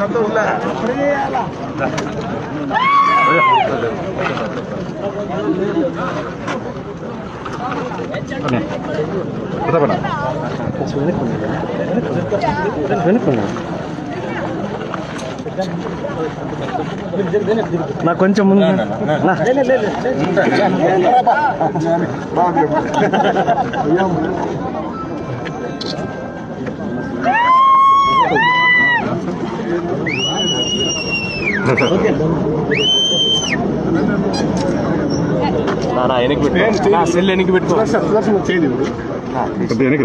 Nah, kunci mungkin. Nah, nah, nah, nah, nah, nah, nah, nah, nah, nah, nah, nah, nah, nah, nah, nah, nah, nah, nah, నా వెనక్కి సెల్ వెనక్కి పెట్టుకో వెనక్కి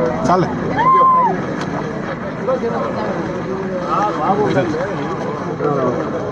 sale. Ah, vamos,